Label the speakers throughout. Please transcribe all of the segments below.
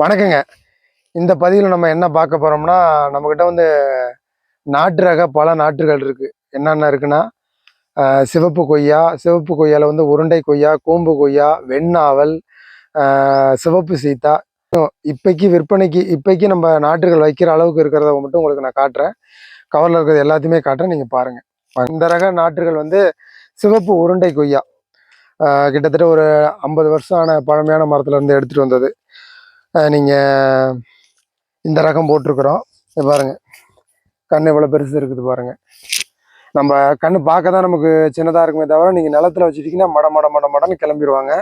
Speaker 1: வணக்கங்க. இந்த பதிவில் நம்ம என்ன பார்க்க போகிறோம்னா நம்மக்கிட்ட வந்து நாட்டு ரக பல நாற்றுகள் இருக்குது என்னென்ன இருக்குன்னா சிவப்பு கொய்யா சிவப்பு கொய்யாவில் வந்து உருண்டை கொய்யா கூம்பு கொய்யா வெண்ணாவல் சிவப்பு சீத்தா. இப்போக்கி விற்பனைக்கு இப்போக்கி நம்ம நாற்றுகள் வைக்கிற அளவுக்கு இருக்கிறத மட்டும் உங்களுக்கு நான் காட்டுறேன். கவரில் இருக்கிறது எல்லாத்தையுமே காட்டுறேன். நீங்கள் பாருங்கள் இந்த ரக நாற்றுகள் வந்து சிவப்பு உருண்டை கொய்யா. கிட்டத்தட்ட ஒரு ஐம்பது வருஷம் ஆன பழமையான மரத்துலேருந்து இருந்து வந்தது. நீங்கள் இந்த ரகம் போட்டிருக்கிறோம். இது பாருங்க. கண் இவ்வளோ பெருசு இருக்குது பாருங்க. நம்ம கண் பார்க்க தான் நமக்கு சின்னதாக இருக்குமே தவிர நீங்கள் நிலத்துல வச்சுட்டிங்கன்னா மட மட மட மடன்னு கிளம்பிடுவாங்க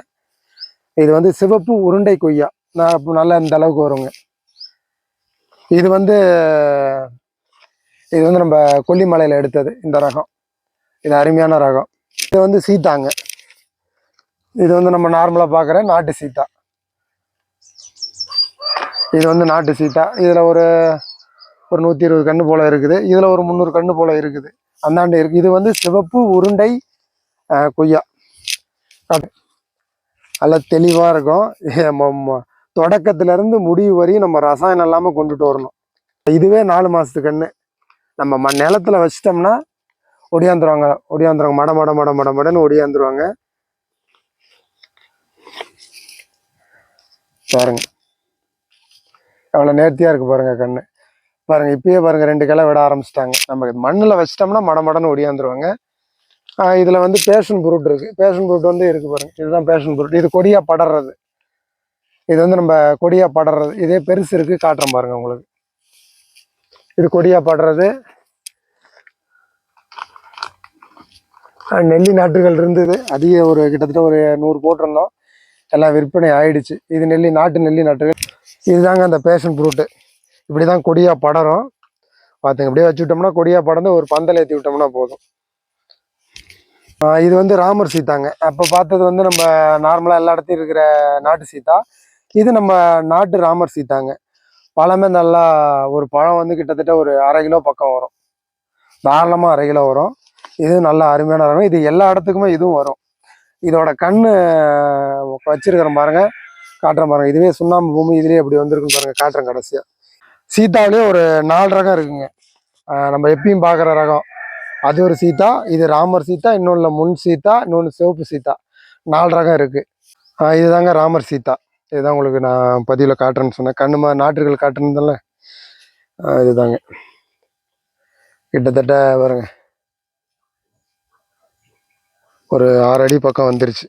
Speaker 1: இது வந்து சிவப்பு உருண்டை கொய்யா. நான் இப்போ நல்லா இந்த அளவுக்கு வருங்க. இது வந்து இது வந்து நம்ம கொல்லிமலையில் எடுத்தது இந்த ரகம். இது அருமையான ரகம். இது வந்து சீத்தாங்க. இது வந்து நம்ம நார்மலாக பார்க்குற நாட்டு சீத்தா. இது வந்து நாட்டு சீத்தா. இதில் ஒரு ஒரு நூற்றி இருபது கன்று போல் இருக்குது. இதில் ஒரு முந்நூறு கன்று போல் இருக்குது. அந்தாண்டு இருக்குது இது வந்து சிவப்பு உருண்டை கொய்யா. நல்லா தெளிவாக இருக்கும். தொடக்கத்துலேருந்து முடிவு வரையும் நம்ம ரசாயனம் இல்லாமல் கொண்டுட்டு வரணும். இதுவே நாலு மாதத்து கன்று நம்ம ம நிலத்துல வச்சிட்டோம்னா ஒடியாந்துருவாங்க. ஒடியாந்துருவாங்க. மட மட மட மட மடன்னு ஒடியாந்துருவாங்க. பாருங்கள் அவ்வளோ நேர்த்தியாக இருக்கு பாருங்க கண்ணு. பாருங்க இப்பயே பாருங்க ரெண்டு கிளை விட ஆரம்பிச்சிட்டாங்க. நம்ம மண்ணில் வச்சிட்டோம்னா மட மடன்னு ஒடியாந்துருவாங்க. இதில் வந்து பேஷன் ஃப்ரூட் இருக்கு. பேஷன் ஃப்ரூட் வந்து இருக்கு பாருங்க. இதுதான் பேஷன் ஃப்ரூட் இது கொடியாக படறது. இது வந்து நம்ம கொடியாக படறது. இதே பெருசு இருக்கு காட்டுறோம் பாருங்க உங்களுக்கு. இது கொடியாக படுறது. நெல்லி நாற்றுகள் இருந்தது. அதிக ஒரு கிட்டத்தட்ட ஒரு நூறு போட்டிருந்தோம். எல்லாம் விற்பனை ஆயிடுச்சு. இது நெல்லி நாட்டு நெல்லி நாற்றுகள். இதுதாங்க அந்த பேஷன் ஃப்ரூட்டு இப்படி தான் கொடியா படரும் பார்த்துங்க இப்படியே வச்சு விட்டோம்னா கொடியா படர்ந்து ஒரு பந்தல் ஏற்றி விட்டோம்னா போதும். இது வந்து ராமர் சீத்தாங்க. அப்போ பார்த்தது வந்து நம்ம நார்மலாக எல்லா இடத்தையும் இருக்கிற நாட்டு சீத்தா. இது நம்ம நாட்டு ராமர் சீத்தாங்க. பழமே நல்லா ஒரு பழம் வந்து கிட்டத்தட்ட ஒரு அரை கிலோ பக்கம் வரும். தாராளமாக அரை கிலோ வரும். இது நல்லா அருமையான ரகம் இது எல்லா இடத்துக்குமே இதுவும் வரும். இதோட கண்ணு வச்சிருக்கிற பாருங்கள் காட்டுறேன் பாருங்க இதுவே சுண்ணாம்பு பூமி இதுலேயே அப்படி வந்திருக்குன்னு பாருங்க காட்டுறேன் கடைசியா. சீத்தாவிலே ஒரு நாலு ரகம் இருக்குங்க. நம்ம எப்பயும் பார்க்குற ரகம். அது ஒரு சீத்தா இது ராமர் சீத்தா இன்னொன்று முன் சீத்தா இன்னொன்று சிவப்பு சீத்தா நாலு ரகம் இருக்கு. இதுதாங்க ராமர் சீத்தா இதுதான் உங்களுக்கு நான் பதிவில் காட்டுறேன்னு சொன்னேன். கண்ணு மா நாட்டுகள் காட்டுறதுல இதுதாங்க. கிட்டத்தட்ட பாருங்க. ஒரு ஆறு அடி பக்கம் வந்துருச்சு.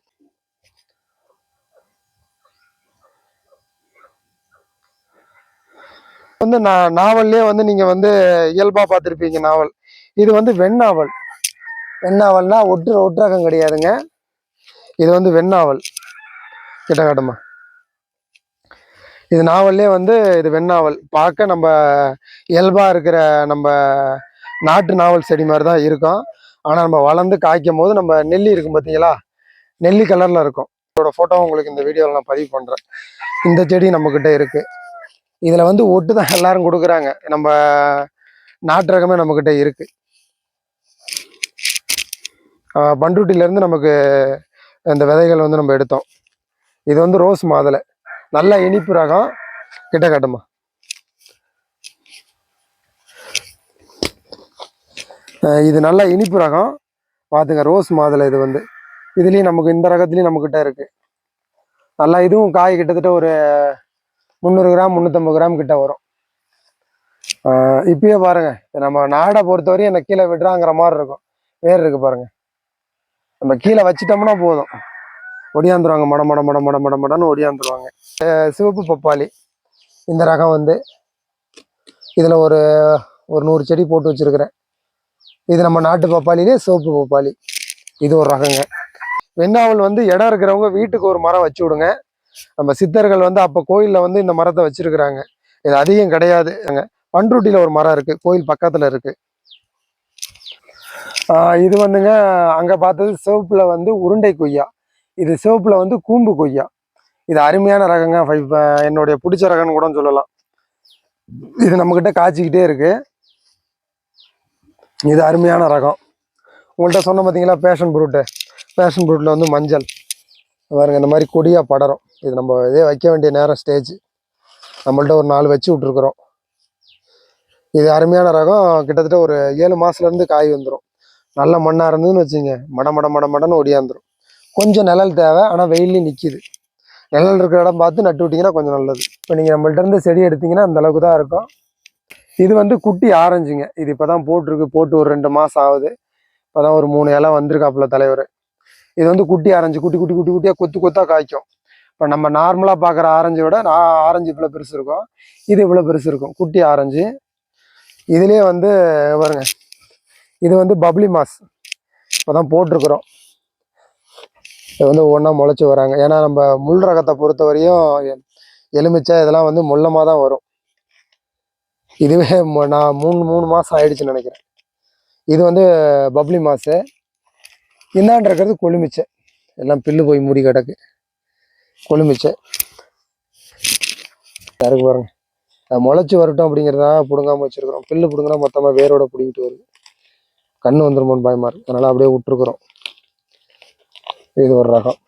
Speaker 1: வந்து நான் நாவல்லே வந்து நீங்க வந்து இயல்பா பார்த்துருப்பீங்க நாவல். இது வந்து வெண்ணாவல். வெண்ணாவல்னா ஒட்டு ஒட்டுரகம் கிடையாதுங்க. இது வந்து வெண்ணாவல். கிட்ட காட்டுமா? இது நாவல்லே வந்து இது வெண்ணாவல். பார்க்க நம்ம இயல்பா இருக்கிற நம்ம நாட்டு நாவல் செடி மாதிரி தான் இருக்கும். ஆனால் நம்ம வளர்ந்து காய்க்கும் போது நம்ம நெல்லி இருக்கும் பார்த்தீங்களா? நெல்லி கலரில் இருக்கும். இதோட ஃபோட்டோ உங்களுக்கு இந்த வீடியோவில் நான் பதிவு பண்ணுறேன் இந்த செடி நம்மக்கிட்ட இருக்குது இதில் வந்து ஒட்டு தான் எல்லாரும் கொடுக்குறாங்க. நம்ம நாட்டு ரகமே நம்மக்கிட்ட இருக்கு. பண்ருட்டிலேருந்து பண்ருட்டியிலேருந்து நமக்கு இந்த விதைகள் வந்து நம்ம எடுத்தோம். இது வந்து ரோஸ் மாதுளை. நல்ல இனிப்பு ரகம் கிட்ட காட்டுமா இது நல்ல இனிப்பு ரகம். பார்த்துங்க ரோஸ் மாதுளை இது வந்து. இதுலேயும் நமக்கு இந்த ரகத்துலேயும் நம்மக்கிட்ட இருக்குது நல்லா இதுவும் காய் கிட்டத்தட்ட ஒரு முந்நூறு கிராம் முந்நூற்றம்பது கிராம் கிட்ட வரும். இப்பயே பாருங்க. நம்ம நாடை பொறுத்தவரையும் என்னை கீழே விடுறாங்கிற மாதிரி இருக்கும். வேர் இருக்கு பாருங்க. நம்ம கீழே வச்சிட்டோம்னா போதும். ஒடியாந்துருவாங்க. மட மட மட மட மட மடம்னு ஒடியாந்துருவாங்க. சிவப்பு பப்பாளி. இந்த ரகம் வந்து இதில் ஒரு ஒரு நூறு செடி போட்டு வச்சுருக்கிறேன். இது நம்ம நாட்டு பப்பாளிலே சிவப்பு பப்பாளி. இது ஒரு ரகங்க. வெண்ணாவல் வந்து இடம் இருக்கிறவங்க வீட்டுக்கு ஒரு மரம் வச்சு விடுங்க. நம்ம சித்தர்கள் வந்து அப்போ கோயிலில் வந்து இந்த மரத்தை வச்சிருக்கிறாங்க. இது அதிகம் கிடையாது. அங்கே பண்ருட்டியில் ஒரு மரம் இருக்குது கோயில் பக்கத்தில் இருக்குது இது வந்துங்க அங்கே பார்த்தது சிவப்பில் வந்து உருண்டை கொய்யா. இது சிவப்பில் வந்து கூம்பு கொய்யா. இது அருமையான ரகங்க. ஃபைவ் என்னுடைய பிடிச்ச ரகம்னு கூட சொல்லலாம். இது நம்மக்கிட்ட காய்ச்சிக்கிட்டே இருக்குது இது அருமையான ரகம். உங்கள்கிட்ட சொன்ன பார்த்தீங்களா பேஷன் ஃப்ரூட்டு பேஷன் ஃப்ரூட்டில் வந்து மஞ்சள். பாருங்க இந்த மாதிரி கொடியாக படரும் இது நம்ம இதே வைக்க வேண்டிய நேரம் ஸ்டேஜ் நம்மள்ட்ட ஒரு நாலு வச்சு விட்ருக்குறோம் இது அருமையான ரகம். கிட்டத்தட்ட ஒரு ஏழு மாதத்துலேருந்து காய் வந்துடும் நல்ல மண்ணாக இருந்ததுன்னு வச்சுங்க மட மட மட மடன்னு ஒடியாந்துரும். கொஞ்சம் நிழல் தேவை ஆனால் வெயிலையும் நிற்கிது நிழல் இருக்கிற இடம் பார்த்து நட்டு விட்டிங்கன்னா கொஞ்சம் நல்லது. இப்போ நீங்கள் நம்மள்ட்ட இருந்து செடி எடுத்தீங்கன்னா அந்தளவுக்கு தான் இருக்கும். இது வந்து குட்டி ஆரஞ்சுங்க. இது இப்போ தான் போட்டிருக்கு போட்டு ஒரு ரெண்டு மாதம் ஆகுது. இப்போ தான் ஒரு மூணு இலை வந்திருக்காப்புல தலைவர். இது வந்து குட்டி ஆரஞ்சு குட்டி குட்டி குட்டி குட்டியாக கொத்து கொத்தாக காய்க்கும். இப்போ நம்ம நார்மலாக பார்க்குற ஆரஞ்சை விட நான் ஆரஞ்சு இவ்வளோ பெருசு இருக்கும். இது இவ்வளோ பெருசு இருக்கும். குட்டி ஆரஞ்சு. இதுலேயே வந்து பாருங்க. இது வந்து பப்ளி மாஸ் இப்போ தான் போட்டிருக்கிறோம். இது வந்து ஒன்றா முளைச்சி வராங்க. ஏன்னா நம்ம முள் ரகத்தை பொறுத்த வரையும் எலுமிச்சை இதெல்லாம் வந்து முள்ளமாக தான் வரும். இதுவே நான் மூணு மூணு மாதம் ஆயிடுச்சுன்னு நினைக்கிறேன். இது வந்து பப்ளி மாஸு இந்தாண்டு இருக்கிறது கொழுமிச்சை. எல்லாம் பில்லு போய் மூடி கிடக்கு. கொழுமிச்சை. யாருக்கு பாருங்க. முளைச்சி வரட்டும் அப்படிங்கிறதா பிடுங்காமல் வச்சுருக்குறோம். பில்லு பிடுங்கினா மொத்தமாக வேரோட பிடிங்கிட்டு வருது. கண்ணு வந்துருமோன்னு பயமாக இருக்குது அதனால் அப்படியே விட்டுருக்குறோம். இது ஒரு ரகம்.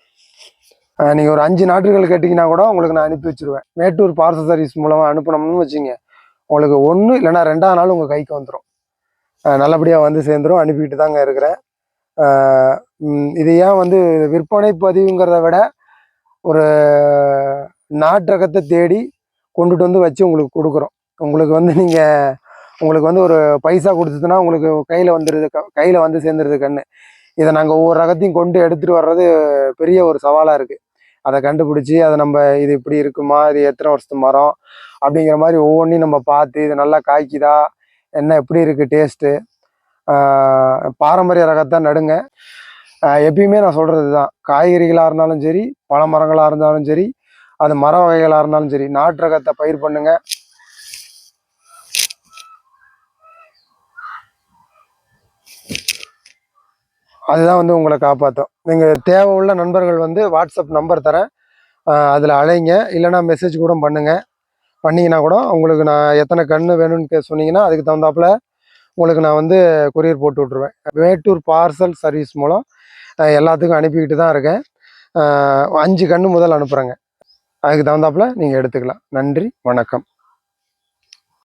Speaker 1: நீங்கள் ஒரு அஞ்சு நாட்டுகள் கேட்டிங்கன்னா கூட உங்களுக்கு நான் அனுப்பி வச்சுருவேன். மேட்டூர் பார்சல் சர்வீஸ் மூலமாக அனுப்பணும்னு வச்சுங்க. உங்களுக்கு ஒன்று இல்லைன்னா ரெண்டாவது நாள் உங்கள் கைக்கு வந்துடும் நல்லபடியாக வந்து சேர்ந்துடும் அனுப்பிக்கிட்டு தாங்க இருக்கிறேன். இது ஏன் வந்து விற்பனை பதிவுங்கிறத விட ஒரு நாட்டு ரகத்தை தேடி கொண்டுட்டு வந்து வச்சு உங்களுக்கு கொடுக்குறோம். உங்களுக்கு வந்து நீங்கள் உங்களுக்கு வந்து ஒரு பைசா கொடுத்ததுன்னா உங்களுக்கு கையில் வந்துடுது கையில் வந்து சேர்ந்துருது கண்ணு. இதை நாங்கள் ஒவ்வொரு ரகத்தையும் கொண்டு எடுத்துகிட்டு வர்றது பெரிய ஒரு சவாலாக இருக்குது அதை கண்டுபிடிச்சி அதை நம்ம இது இப்படி இருக்குமா இது எத்தனை வருஷத்து மரம் அப்படிங்கிற மாதிரி ஒவ்வொன்றையும் நம்ம பார்த்து இது நல்லா காய்க்குதா என்ன எப்படி இருக்குது டேஸ்ட்டு பாரம்பரிய ரகத்தை நடுங்க. எப்பயுமே நான் சொல்கிறது தான் காய்கறிகளாக இருந்தாலும் சரி பழ மரங்களாக இருந்தாலும் சரி அது மர வகைகளாக இருந்தாலும் சரி நாட்டு ரகத்தை பயிர் பண்ணுங்க. அதுதான் வந்து உங்களை காப்பாற்றும் நீங்கள் தேவை உள்ள நண்பர்கள் வந்து வாட்ஸ்அப் நம்பர் தரேன். அதில் அழைங்க இல்லைன்னா மெசேஜ் கூட பண்ணுங்கள் பண்ணீங்கன்னா கூட உங்களுக்கு நான் எத்தனை கன்று வேணும்னு கே- சொன்னீங்கன்னா அதுக்கு தகுந்தாப்புல உங்களுக்கு நான் வந்து கொரியர் போட்டு விட்ருவேன் மேட்டூர் பார்சல் சர்வீஸ் மூலம் எல்லாத்துக்கும் அனுப்பிக்கிட்டு தான் இருக்கேன். அஞ்சு கன்று முதல் அனுப்புகிறேங்க அதுக்கு தகுந்தாப்புல நீங்கள் எடுத்துக்கலாம். நன்றி வணக்கம்.